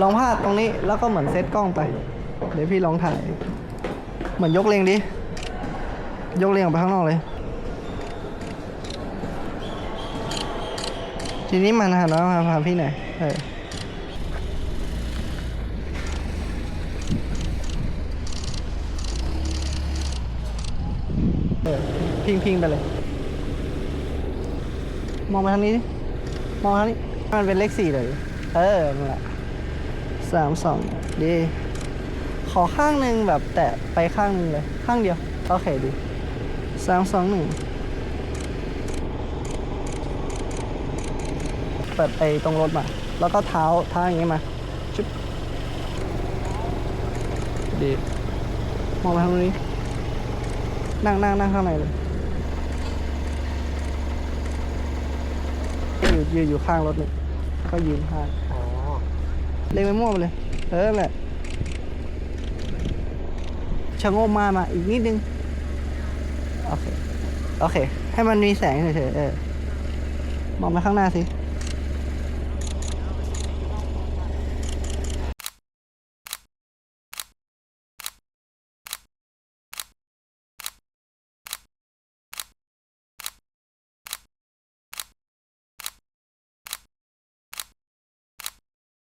ลองพาดตรงนี้แล้วก็เหมือนเซตกล้องไป เดี๋ยวพี่ลองถ่าย เหมือนยกเลงดิ ยกเลงออกไปข้างนอกเลย ทีนี้มันหันมาพาพี่หน่อยเออพิงพิงไปเลย มองไปทางนี้ดิมองทางนี้ มันเป็นเลขสี่เลย เออนั่นแหละ สามสองดีขอข้างหนึ่งแบบแตะไปข้างหนึ่งเลย ข้างเดียว โอเคดีสามสองหนึ่งเปิดไอ้ตรงรถมา แล้วก็เท้าเท้าอย่างงี้มาชุบดีมองไปทางนี้ นั่งนั่งนั่งข้างในเลยอยู่ยืนอยู่ข้างรถเลยก็ยืนข้าง เล็งไปมั่วไปเลย เออแหละชะโงอมามาอีกนิดนึง โอเค โอเค ให้มันมีแสงเฉยๆเออ มองไปข้างหน้าสิ